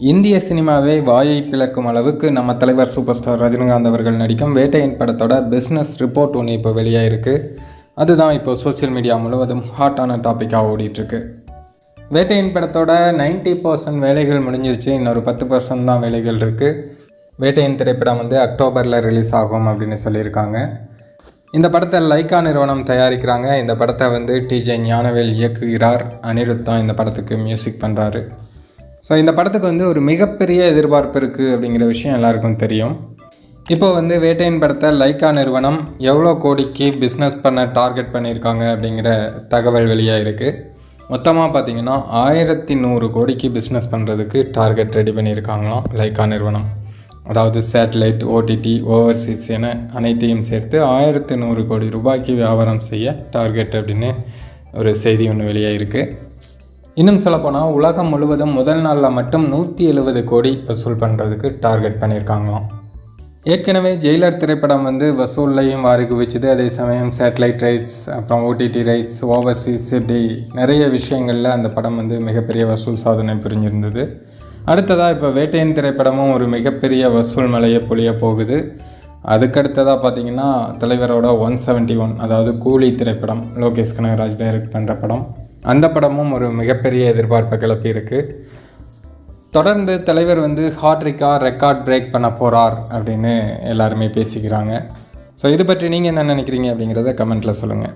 இந்திய சினிமாவை வாயை பிளக்கும் அளவுக்கு நம்ம தலைவர் சூப்பர் ஸ்டார் ரஜினிகாந்த் அவர்கள் நடிக்கும் வேட்டையின் படத்தோட பிஸ்னஸ் ரிப்போர்ட் ஒன்று இப்போ வெளியாயிருக்கு. அதுதான் இப்போ சோஷியல் மீடியா முழுவதும் ஹாட்டான டாப்பிக்காக ஓடிட்டுருக்கு. வேட்டையின் படத்தோட 90% பர்சன்ட் வேலைகள் முடிஞ்சிருச்சு. இன்னொரு பத்து பர்சன்ட் தான் வேலைகள் இருக்குது வேட்டையின் திரைப்படம் வந்து அக்டோபரில் ரிலீஸ் ஆகும் அப்படின்னு சொல்லியிருக்காங்க. இந்த படத்தை லைக்கா நிறுவனம் தயாரிக்கிறாங்க. இந்த படத்தை வந்து டிஜே ஞானவேல் இயக்குகிறார். அனிருத் தான் இந்த படத்துக்கு மியூசிக் பண்ணுறாரு ஸோ இந்த படத்துக்கு வந்து ஒரு மிகப்பெரிய எதிர்பார்ப்பு இருக்குது அப்படிங்கிற விஷயம் எல்லாருக்கும் தெரியும். இப்போ வந்து வேட்டையின் படத்தை லைக்கா நிறுவனம் எவ்வளோ கோடிக்கு பிஸ்னஸ் பண்ண டார்கெட் பண்ணியிருக்காங்க அப்படிங்கிற தகவல் வெளியாக இருக்குது மொத்தமாக பார்த்தீங்கன்னா ஆயிரத்தி நூறு கோடிக்கு பிஸ்னஸ் பண்ணுறதுக்கு டார்கெட் ரெடி பண்ணியிருக்காங்களாம் லைக்கா நிறுவனம். அதாவது சேட்டலைட் ஓடிடி ஓவர்சீஸ் என அனைத்தையும் சேர்த்து ஆயிரத்தி நூறு கோடி ரூபாய்க்கு வியாபாரம் செய்ய டார்கெட் அப்படின்னு ஒரு செய்தி ஒன்று வெளியாக இருக்குது இன்னும் சொல்லப்போனால் உலகம் முழுவதும் முதல் நாளில் மட்டும் நூற்றி எழுபது கோடி வசூல் பண்ணுறதுக்கு டார்கெட் பண்ணியிருக்காங்களாம் ஏற்கனவே ஜெயிலர் திரைப்படம் வந்து வசூல்லையும் வாரி குவிச்சுது. அதே சமயம் சேட்டலைட் ரைட்ஸ் அப்புறம் ஓடிடி ரைட்ஸ் ஓவர்சீஸ் இப்படி நிறைய விஷயங்களில் அந்த படம் வந்து மிகப்பெரிய வசூல் சாதனை புரிஞ்சிருந்தது. அடுத்ததாக இப்போ வேட்டையின் திரைப்படமும் ஒரு மிகப்பெரிய வசூல் மலையை பொழிய போகுது. அதுக்கடுத்ததாக பார்த்தீங்கன்னா தலைவரோட ஒன் செவன்ட்டி ஒன் அதாவது கூலி திரைப்படம் லோகேஷ் கனகராஜ் டைரக்ட் பண்ணுற படம். அந்த படமும் ஒரு மிகப்பெரிய எதிர்பார்ப்பை கிளப்பியிருக்கு. தொடர்ந்து தலைவர் வந்து ஹாட்ரிக்கா ரெக்கார்ட் பிரேக் பண்ண போகிறார் அப்படின்னு எல்லாருமே பேசிக்கிறாங்க. ஸோ இது பற்றி நீங்கள் என்ன நினைக்கிறீங்க அப்படிங்கிறத கமெண்ட்டில் சொல்லுங்கள்